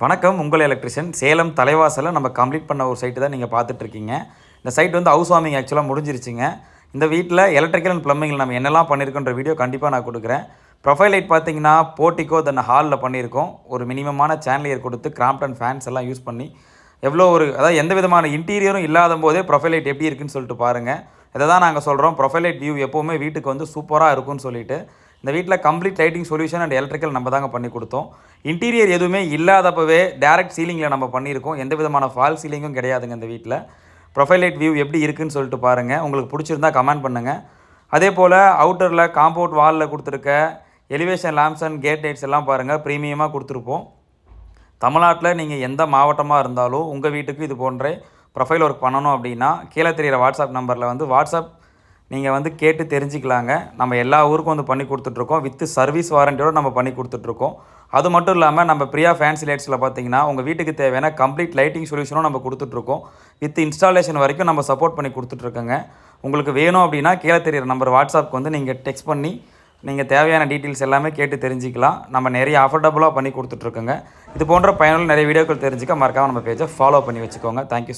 வணக்கம் உங்கள் எலக்ட்ரிஷியன் சேலம் தலைவாசலில் நம்ம கம்ப்ளீட் பண்ண ஒரு சைட்டு தான் நீங்கள் பார்த்துட்ருக்கீங்க. இந்த சைட் வந்து ஹவுஸ் வார்மிங் ஆக்சுவலாக முடிஞ்சிருச்சுங்க. இந்த வீட்டில் எலக்ட்ரிக்கல் அண்ட் ப்ளம்பிங்கில் நம்ம என்னெல்லாம் பண்ணியிருக்கோன்ற வீடியோ கண்டிப்பாக நான் கொடுக்குறேன். ப்ரொஃபைல் லைட் பார்த்தீங்கன்னா போர்ட்டிக்கோ தென் ஹாலில் பண்ணியிருக்கோம் ஒரு மினிமமான சேனலியர் கொடுத்து கிராம்ப்டன் ஃபேன்ஸ் எல்லாம் யூஸ் பண்ணி எவ்வளோ ஒரு அதாவது எந்த விதமான இன்டீரியரும் இல்லாத போதே ப்ரொஃபைல் லைட் எப்படி இருக்குன்னு சொல்லிட்டு பாருங்கள் இதை தான் நாங்கள் சொல்கிறோம் ப்ரொஃபைல் லைட் வியூ எப்போவுமே வீட்டுக்கு வந்து சூப்பராக இருக்கும்னு சொல்லிட்டு. இந்த வீட்டில் complete lighting solution and electrical நம்ம தாங்க பண்ணி கொடுத்தோம். இன்டீரியர் எதுவுமே இல்லாதப்பவே டேரக்ட் சீலிங்கில் நம்ம பண்ணியிருக்கோம். எந்த விதமான ஃபால் சீலிங்கும் கிடையாதுங்க இந்த வீட்டில் ப்ரொஃபைல் லைட் வியூ எப்படி இருக்குன்னு சொல்லிட்டு பாருங்கள் உங்களுக்கு பிடிச்சிருந்தா கமெண்ட் பண்ணுங்கள் அதே போல் அவுட்டரில் காம்பவுண்ட் வாலில் கொடுத்துருக்க elevation lamps and gate lights எல்லாம் பாருங்கள் ப்ரீமியமாக கொடுத்துருப்போம். தமிழ்நாட்டில் நீங்கள் எந்த மாவட்டமாக இருந்தாலும் உங்கள் வீட்டுக்கு இது போன்ற ப்ரொஃபைல் ஒர்க் பண்ணணும் அப்படின்னா கீழே தெரிகிற வாட்ஸ்அப் நம்பரில் வந்து வாட்ஸ்அப் நீங்கள் வந்து கேட்டு தெரிஞ்சுக்கலாங்க. நம்ம எல்லா ஊருக்கும் வந்து பண்ணி கொடுத்துட்ருக்கோம். வித் சர்வீஸ் வாரண்டியோடு நம்ம பண்ணி கொடுத்துட்ருக்கோம். அது மட்டும் இல்லாமல் நம்ம பிரியா ஃபேன்சி லைட்ஸில் பார்த்தீங்கன்னா உங்கள் வீட்டுக்கு தேவையான கம்ப்ளீட் லைட்டிங் சொல்யூஷனும் நம்ம கொடுத்துட்ருக்கோம். வித் இன்ஸ்டாலேஷன் வரைக்கும் நம்ம சப்போர்ட் பண்ணி கொடுத்துட்ருக்கோங்க. உங்களுக்கு வேணும் அப்படின்னா கீழே தெரியிற நம்பர் வாட்ஸ்அப்க்கு வந்து நீங்கள் டெக்ஸ்ட் பண்ணி நீங்கள் தேவையான டீட்டெயில்ஸ் எல்லாமே கேட்டு தெரிஞ்சுக்கலாம். நம்ம நிறைய அஃபோர்டபுளாக பண்ணி கொடுத்துட்ருக்கோங்க. இது போன்ற பயனுள்ள நிறைய வீடியோக்கள் தெரிஞ்சுக்க மறக்காமல் நம்ம பேஜை ஃபாலோ பண்ணி வச்சுக்கோங்க. தேங்க்யூ